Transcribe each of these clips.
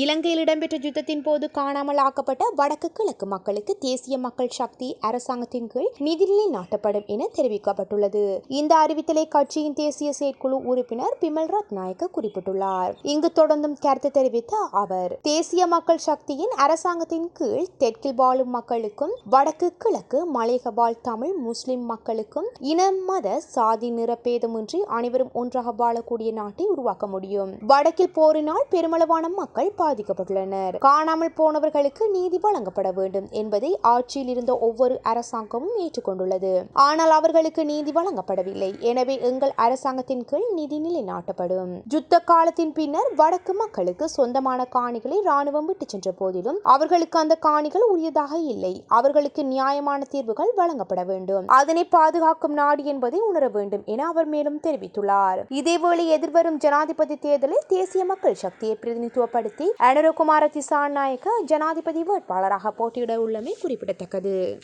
இலங்கையில் இடம்பெற்ற யுத்தத்தின் போது காணாமல் ஆக்கப்பட்ட வடக்கு கிழக்கு மக்களுக்கு தேசிய மக்கள் சக்தி அரசாங்கத்தின் கீழ் நிதிநிலை நாட்டப்படும் என தெரிவிக்கப்பட்டுள்ளது. இந்த அறிவித்தலை கட்சியின் தேசிய செயற்குழு உறுப்பினர் பிமல் ரத்நாயக்க குறிப்பிட்டுள்ளார். இங்கு தொடர்ந்தும் கருத்து தெரிவித்த அவர் தேசிய மக்கள் சக்தியின் அரசாங்கத்தின் கீழ் தெற்கில் வாழும் மக்களுக்கும் வடக்கு கிழக்கு மலையக வாழ் தமிழ் முஸ்லிம் மக்களுக்கும் இன மத சாதி நிறபேதமின்றி அனைவரும் ஒன்றாக வாழக்கூடிய நாட்டை உருவாக்க முடியும். வடக்கில் போரினால் பெருமளவான மக்கள் பாதிக்கப்பட்டுள்ளனர். காணாமல் போனவர்களுக்கு நீதி வழங்கப்பட வேண்டும் என்பதை ஆட்சியில் இருந்த ஒவ்வொரு அரசாங்கமும் ஏற்றுக்கொண்டுள்ளது. ஆனால் அவர்களுக்கு நீதி வழங்கப்படவில்லை. எனவே எங்கள் அரசாங்கத்தின் கீழ் நிதி நிலைநாட்டப்படும். யுத்த காலத்தின் பின்னர் வடக்கு மக்களுக்கு சொந்தமான காணிகளை ராணுவம் விட்டு சென்ற போதிலும் அவர்களுக்கு அந்த காணிகள் உரியதாக இல்லை. அவர்களுக்கு நியாயமான தீர்வுகள் வழங்கப்பட வேண்டும். அதனை பாதுகாக்கும் நாடு என்பதை உணர வேண்டும் என அவர் மேலும் தெரிவித்துள்ளார். இதேவேளை எதிர்வரும் ஜனாதிபதி தேர்தலில் தேசிய மக்கள் சக்தியை பிரதிநிதித்துவப்படுத்தி அனுரகுமார திசாநாயக்க ஜனாதிபதி வேட்பாளராக போட்டியிட உள்ளமை குறிப்பிடத்தக்கது.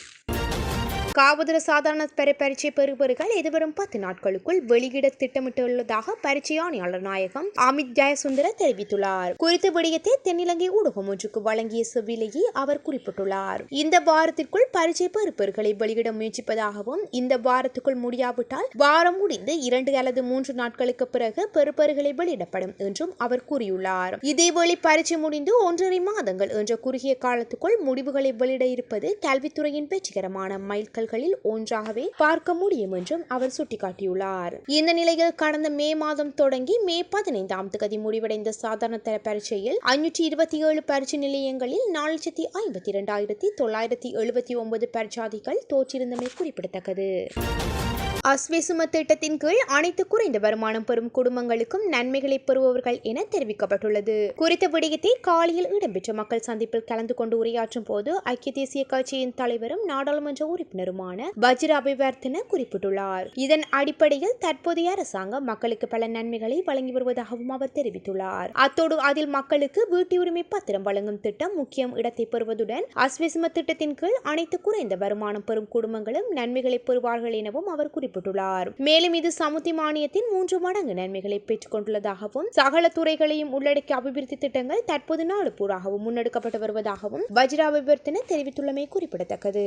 காவதர சாதாரண பெற பரீட்சை பெறுபவர்கள் எதிர்வரும் பத்து நாட்களுக்குள் வெளியிட திட்டமிட்டுள்ளதாக பரீட்சை ஆணையாளர் நாயகம் அமித் ஜெயசுந்தர தெரிவித்துள்ளார். குறித்த விடயத்தை தென்னிலங்கை ஊடகம் ஒன்றுக்கு வழங்கிய செவ்விலேயே அவர் குறிப்பிட்டுள்ளார். இந்த வாரத்திற்குள் பரீட்சை பெறுபவர்களை வெளியிட முயற்சிப்பதாகவும் இந்த வாரத்துக்குள் முடியாவிட்டால் வாரம் முடிந்து இரண்டு அல்லது மூன்று நாட்களுக்கு பிறகு பெறுபவர்களை வெளியிடப்படும் என்றும் அவர் கூறியுள்ளார். இதேவேளை பரீட்சை முடிந்து ஒன்றரை மாதங்கள் என்ற குறுகிய காலத்துக்குள் முடிவுகளை வெளியிட இருப்பது கல்வித்துறையின் வெற்றிகரமான மைல்கல் நகல்களில் ஒன்றாகவே பார்க்க முடியும் என்றும் அவர் சுட்டிக்காட்டியுள்ளார். இந்த நிலையில் கடந்த மே மாதம் தொடங்கி மே பதினைந்தாம் தேதி முடிவடைந்த சாதாரண தர பரீட்சையில் ஐநூற்றி இருபத்தி ஏழு பரீட்சை நிலையங்களில் நாலு லட்சத்தி ஐம்பத்தி இரண்டாயிரத்தி தொள்ளாயிரத்தி எழுபத்தி ஒன்பது பரீட்சாதிகள் தோற்றிருந்தமை குறிப்பிடத்தக்கது. அஸ்வேசுமத் திட்டத்தின் கீழ் அனைத்து குறைந்த வருமானம் பெறும் குடும்பங்களுக்கும் நன்மைகளை பெறுபவர்கள் என தெரிவிக்கப்பட்டுள்ளது. குறித்த விடயத்தை காலையில் இடம்பெற்ற மக்கள் சந்திப்பில் கலந்து கொண்டு உரையாற்றும் போது ஐக்கிய தேசிய கட்சியின் தலைவரும் நாடாளுமன்ற உறுப்பினருமான பஜ்ர அபிவர்த்தன குறிப்பிட்டுள்ளார். இதன் அடிப்படையில் தற்போதைய அரசாங்கம் மக்களுக்கு பல நன்மைகளை வழங்கி வருவதாகவும் அவர் தெரிவித்துள்ளார். அத்தோடு அதில் மக்களுக்கு வீட்டு உரிமை பத்திரம் வழங்கும் திட்டம் முக்கியம் இடத்தை பெறுவதுடன் அஸ்வேசும திட்டத்தின் கீழ் அனைத்து குறைந்த வருமானம் பெறும் குடும்பங்களும் நன்மைகளை பெறுவார்கள் எனவும் அவர் குறிப்பிட்டார் குறிப்பிட்டுள்ளார். மேலும் இது சமுத்தி மானியத்தின் மூன்று மடங்கு நன்மைகளை பெற்றுக் கொண்டுள்ளதாகவும் சகல துறைகளையும் உள்ளடக்கிய அபிவிருத்தி திட்டங்கள் தற்போது நாடு பூராகவும் முன்னெடுக்கப்பட்டு வருவதாகவும் வஜ்ரா அபிவர்த்தன தெரிவித்துள்ளமை குறிப்பிடத்தக்கது.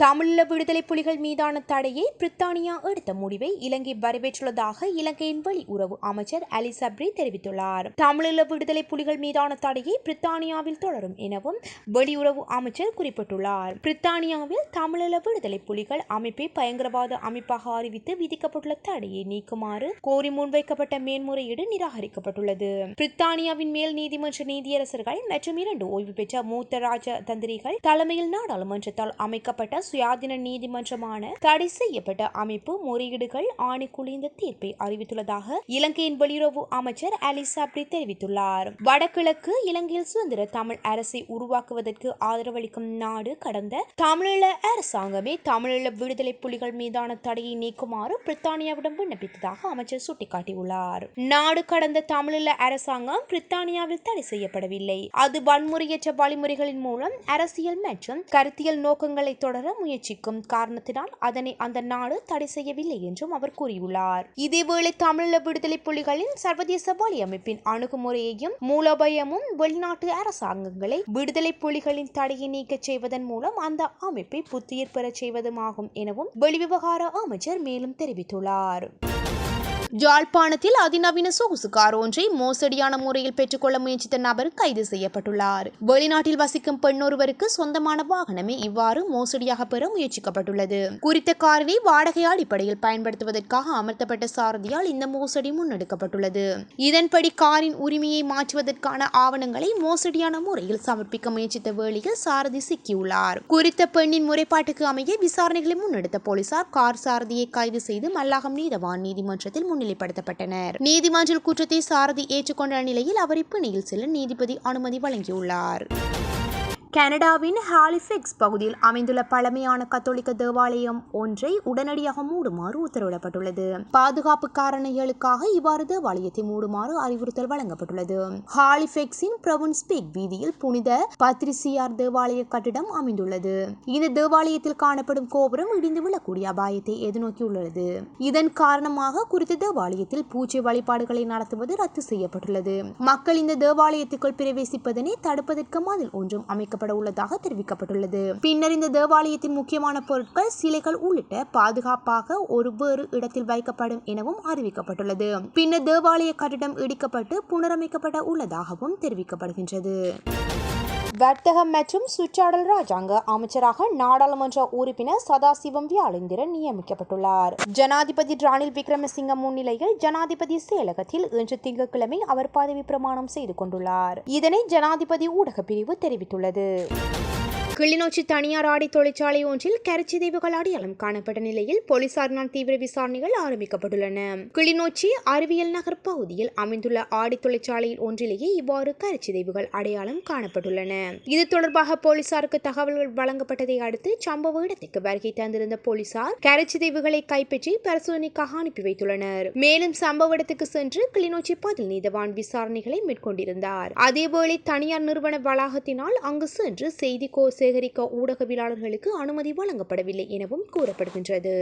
தமிழீழ விடுதலை புலிகள் மீதான தடையை பிரித்தானியா எடுத்த முடிவை இலங்கை வரவேற்றுள்ளதாக இலங்கையின் வெளியுறவு அமைச்சர் அலி சப்ரி தெரிவித்துள்ளார். தமிழீழ விடுதலை புலிகள் மீதான தடையை பிரித்தானியாவில் தொடரும் எனவும் வெளியுறவு அமைச்சர் குறிப்பிட்டுள்ளார். பிரித்தானியாவில் தமிழீழ விடுதலை புலிகள் அமைப்பை பயங்கரவாத அமைப்பாக அறிவித்து விதிக்கப்பட்டுள்ள தடையை நீக்குமாறு கோரி முன்வைக்கப்பட்ட மேன்முறையீடு நிராகரிக்கப்பட்டுள்ளது. பிரித்தானியாவின் மேல் நீதிமன்ற நீதியரசர்கள் மற்றும் இரண்டு ஓய்வு பெற்ற மூத்த ராஜ தந்திரிகள் தலைமையில் நாடாளுமன்றத்தால் அமைக்கப்பட்ட சுயாதீன நீதிமன்றமான தடை செய்யப்பட்ட அமைப்பு முறையீடுகள் ஆணைக்குழு இந்த தீர்ப்பை அறிவித்துள்ளதாக இலங்கையின் வெளியுறவு அமைச்சர் அலி சாப்ரி தெரிவித்துள்ளார். வடகிழக்கு இலங்கையில் சுதந்திர தமிழ் அரசை உருவாக்குவதற்கு ஆதரவளிக்கும் நாடு கடந்த தமிழீழ அரசாங்கமே தமிழீழ விடுதலை புலிகள் மீதான தடையை நீக்குமாறு பிரித்தானியாவிடம் விண்ணப்பித்ததாக அமைச்சர் சுட்டிக்காட்டியுள்ளார். நாடு கடந்த தமிழீழ அரசாங்கம் பிரித்தானியாவில் தடை செய்யப்படவில்லை. அது வன்முறையற்ற வழிமுறைகளின் மூலம் அரசியல் மற்றும் கருத்தியல் நோக்கங்களை தொடர முயற்சிக்கும் காரணத்தினால் அதனை அந்த நாடு தடை செய்யவில்லை என்றும் அவர் கூறியுள்ளார். இதேவேளை தமிழீழ விடுதலை புலிகளின் சர்வதேச வழி அமைப்பின் அணுகுமுறையையும் மூலோபயமும் வெளிநாட்டு அரசாங்கங்களை விடுதலை புலிகளின் தடையை நீக்கச் செய்வதன் மூலம் அந்த அமைப்பை புத்துயிர் பெறச் செய்வதுமாகும் எனவும் வெளிவிவகார அமைச்சர் மேலும் தெரிவித்துள்ளார். ஜாழ்ப்பாணத்தில் அதிநவீன சொகுசு கார் ஒன்றை மோசடியான முறையில் பெற்றுக்கொள்ள முயற்சித்த நபர் கைது செய்யப்பட்டுள்ளார். வெளிநாட்டில் வசிக்கும் பெண்ணொருவருக்கு சொந்தமான வாகனமே இவ்வாறு மோசடியாக பெற முயற்சிக்கப்பட்டுள்ளது. குறித்த காரினை வாடகை அடிப்படையில் பயன்படுத்துவதற்காக அமர்த்தப்பட்ட சாரதியால் இந்த மோசடி முன்னெடுக்கப்பட்டுள்ளது. இதன்படி காரின் உரிமையை மாற்றுவதற்கான ஆவணங்களை மோசடியான முறையில் சமர்ப்பிக்க முயற்சித்த வேளையில் சாரதி சிக்கியுள்ளார். குறித்த பெண்ணின் முறைப்பாட்டுக்கு அமைய விசாரணைகளை முன்னெடுத்த போலீசார் கார் சாரதியை கைது செய்து மல்லாகம் நீதவான் நீதிமன்றத்தில் முன்னிலைப்படுத்தப்பட்டனர் நீதிமன்றில் குற்றத்தை சாரதி ஏற்றுக்கொண்ட நிலையில் அவர் இப்பணியில் செல்ல நீதிபதி அனுமதி வழங்கியுள்ளார். கனடாவின் ஹாலிஃபெக்ஸ் பகுதியில் அமைந்துள்ள பழமையான கத்தோலிக்க தேவாலயம் ஒன்றை உடனடியாக மூடுமாறு உத்தரவிடப்பட்டுள்ளது. பாதுகாப்பு காரணிகளுக்காக இவ்வாறு தேவாலயத்தை மூடுமாறு அறிவுறுத்தல் வழங்கப்பட்டுள்ளது. ஹாலிஃபெக்ஸின் பிரவுன் ஸ்பீக் வீதியில் புனித பத்ரிசியார் தேவாலய கட்டிடம் அமைந்துள்ளது. இந்த தேவாலயத்தில் காணப்படும் கோபுரம் இடிந்து விழக்கூடிய அபாயத்தை எதிர்நோக்கியுள்ளது. இதன் காரணமாக குறித்த தேவாலயத்தில் பூஜை வழிபாடுகளை நடத்துவது ரத்து செய்யப்பட்டுள்ளது. மக்கள் இந்த தேவாலயத்துக்குள் பிரவேசிப்பதனை தடுப்பதற்கு மதில் ஒன்றும் அமைக்க வைக்கப்பட உள்ளதாக தெரிவிக்கப்பட்டுள்ளது. பின்னர் இந்த தேவாலயத்தின் முக்கியமான பொருட்கள் சிலைகள் உள்ளிட்ட பாதுகாப்பாக ஒரு வேறு இடத்தில் வைக்கப்படும் எனவும் அறிவிக்கப்பட்டுள்ளது. பின்னர் தேவாலய கட்டிடம் இடிக்கப்பட்டு புனரமைக்கப்பட உள்ளதாகவும் தெரிவிக்கப்படுகின்றது. வர்த்தகம் மற்றும் சுற்றாடல் ராஜாங்க அமைச்சராக நாடாளுமன்ற உறுப்பினர் சதாசிவம் வியாழேந்திரன் நியமிக்கப்பட்டுள்ளார். ஜனாதிபதி ரணில் விக்ரமசிங்க முன்னிலையில் ஜனாதிபதி செயலகத்தில் இன்று திங்கட்கிழமை அவர் பதவி பிரமாணம் செய்து கொண்டுள்ளார். இதனை ஜனாதிபதி ஊடகப் பிரிவு தெரிவித்துள்ளது. கிளிநொச்சி தனியார் ஆடை தொழிற்சாலை ஒன்றில் கருச்சிதைவுகள் அடையாளம் காணப்பட்ட நிலையில் போலீசாரினால் தீவிர விசாரணைகள் ஆரம்பிக்கப்பட்டுள்ளன. கிளிநொச்சி அறிவியல் நகர் பகுதியில் அமைந்துள்ள ஆடை தொழிற்சாலையில் ஒன்றிலேயே இவ்வாறு கருச்சிதைவுகள் அடையாளம் காணப்பட்டுள்ளன. இது தொடர்பாக போலீசாருக்கு தகவல்கள் வழங்கப்பட்டதை அடுத்து சம்பவ இடத்துக்கு வருகை தந்திருந்த போலீசார் கருச்சிதைவுகளை கைப்பற்றி பரிசோதனைக்காக அனுப்பி வைத்துள்ளனர். மேலும் சம்பவ இடத்துக்கு சென்று கிளிநொச்சி பதில் நீதவான் விசாரணைகளை மேற்கொண்டிருந்தார். அதேவேளை தனியார் நிறுவன வளாகத்தினால் அங்கு சென்று செய்தி கோசை சேகரிக்க ஊடகவியலாளர்களுக்கு அனுமதி வழங்கப்படவில்லை எனவும் கூறப்படுகின்றது.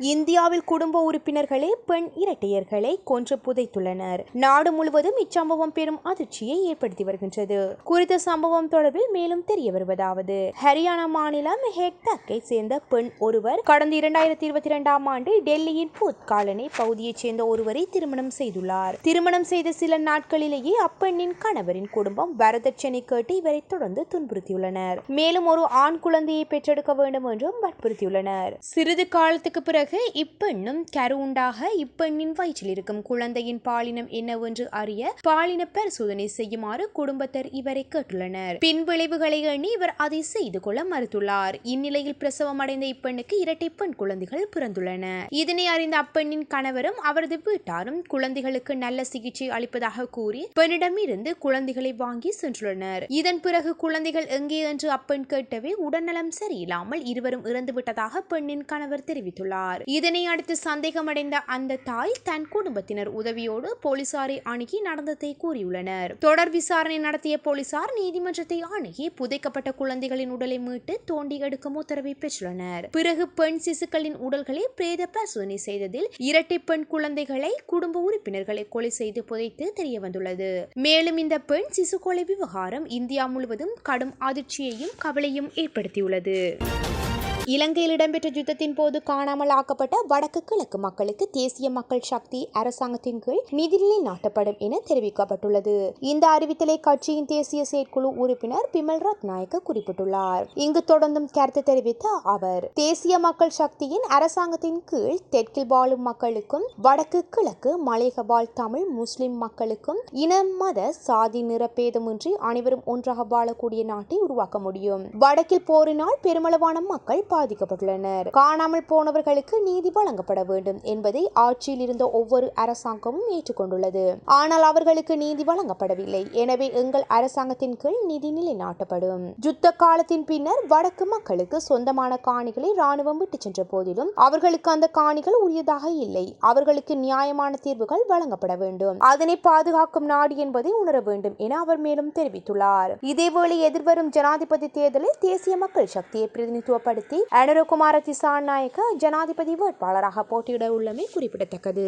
இந்தியாவில் குடும்ப உறுப்பினர்களே பெண் இரட்டையர்களை கொன்று புதைத்துள்ளனர். நாடு முழுவதும் இச்சம்பவம் பெரும் அதிர்ச்சியை ஏற்படுத்தி வருகின்றது. குறித்த சம்பவம் தொடர்பில் மேலும் தெரிய வருவதாவது. ஹரியானா மாநிலம் ஹெக்டக்கை சேர்ந்த பெண் ஒருவர் கடந்த இரண்டாயிரத்தி இருபத்தி இரண்டாம் ஆண்டு டெல்லியின் பூத் காலனி பகுதியைச் சேர்ந்த ஒருவரை திருமணம் செய்துள்ளார். திருமணம் செய்த சில நாட்களிலேயே அப்பெண்ணின் கணவரின் குடும்பம் வரதட்சணை கேட்டு இவரை தொடர்ந்து துன்புறுத்தியுள்ளனர். மேலும் ஒரு ஆண் குழந்தையை பெற்றெடுக்க வேண்டும் என்றும் வற்புறுத்தியுள்ளனர். சிறிது காலத்துக்கு பிறகு பிறகு இப்பெண்ணும் கரு உண்டாக இப்பெண்ணின் வயிற்றில் இருக்கும் குழந்தையின் பாலினம் என்னவென்று அறிய பாலின பரிசோதனை செய்யுமாறு குடும்பத்தர் இவரை கேட்டுள்ளனர். பின் விளைவுகளை எண்ணி இவர் அதை செய்து கொள்ள மறுத்துள்ளார். இந்நிலையில் பிரசவம் அடைந்த இப்பெண்ணுக்கு இரட்டை பெண் குழந்தைகள் பிறந்துள்ளன. இதனை அறிந்த அப்பெண்ணின் கணவரும் அவரது வீட்டாரும் குழந்தைகளுக்கு நல்ல சிகிச்சை அளிப்பதாக கூறி பெண்ணிடமிருந்து குழந்தைகளை வாங்கி சென்றுள்ளனர். இதன் பிறகு குழந்தைகள் எங்கே என்று அப்பெண் கேட்டவே உடல்நலம் சரியில்லாமல் இருவரும் இறந்துவிட்டதாக பெண்ணின் கணவர் தெரிவித்துள்ளார். கூறினார் இதனை அடுத்து சந்தேகமடைந்த அந்த தாய் தன் குடும்பத்தினர் உதவியோடு போலீசாரை அணுகி நடந்ததை கூறியுள்ளனர். தொடர் விசாரணை நடத்திய போலீசார் நீதிமன்றத்தை அணுகி புதைக்கப்பட்ட குழந்தைகளின் உடலை மீட்டு தோண்டி எடுக்கும் உத்தரவை பெற்றுள்ளனர். பிறகு பெண் சிசுக்களின் உடல்களை பிரேத பரிசோதனை செய்ததில் இரட்டை பெண் குழந்தைகளை குடும்ப உறுப்பினர்களை கொலை செய்து புதைத்து தெரிய வந்துள்ளது மேலும் இந்த பெண் சிசு கொலை விவகாரம் இந்தியா முழுவதும் கடும் அதிர்ச்சியையும் கவலையும் ஏற்படுத்தியுள்ளது. இலங்கையில் இடம்பெற்ற யுத்தத்தின் போது காணாமல் ஆக்கப்பட்ட வடக்கு கிழக்கு மக்களுக்கு தேசிய மக்கள் சக்தி அரசாங்கத்தின் கீழ் நிதிநிலை நாட்டப்படும் என தெரிவிக்கப்பட்டுள்ளது. இந்த அறிவித்தலை கட்சியின் தேசிய செயற்குழு உறுப்பினர் பிமல் ரத்நாயக்க குறிப்பிட்டுள்ளார். இங்கு தொடர்ந்தும் கருத்து தெரிவித்த அவர் தேசிய மக்கள் சக்தியின் அரசாங்கத்தின் கீழ் தெற்கில் வாழும் மக்களுக்கும் வடக்கு கிழக்கு மலையக வாழ் தமிழ் முஸ்லிம் மக்களுக்கும் இன மத சாதி நிறப்பேதமின்றி அனைவரும் ஒன்றாக வாழக்கூடிய நாட்டை உருவாக்க முடியும். வடக்கில் போரினால் பெருமளவான மக்கள் பாதிக்கப்பட்டுள்ளனர். காணாமல் போனவர்களுக்கு நீதி வழங்கப்பட வேண்டும் என்பதை ஆட்சியில் இருந்த ஒவ்வொரு அரசாங்கமும் ஏற்றுக்கொண்டுள்ளது. ஆனால் அவர்களுக்கு நீதி வழங்கப்படவில்லை. எனவே எங்கள் அரசாங்கத்தின் கீழ் நிதி நிலைநாட்டப்படும். யுத்த காலத்தின் பின்னர் வடக்கு மக்களுக்கு சொந்தமான காணிகளை ராணுவம் விட்டு சென்ற போதிலும் அவர்களுக்கு அந்த காணிகள் உரியதாக இல்லை. அவர்களுக்கு நியாயமான தீர்வுகள் வழங்கப்பட வேண்டும். அதனை பாதுகாக்கும் நாடு என்பதை உணர வேண்டும் என அவர் மேலும் தெரிவித்துள்ளார். இதேவேளை எதிர்வரும் ஜனாதிபதி தேர்தலில் தேசிய மக்கள் சக்தியை பிரதிநிதித்துவப்படுத்தி அனுரகுமார திசாநாயக்க ஜனாதிபதி வேட்பாளராக போட்டியிட உள்ளமை குறிப்பிடத்தக்கது.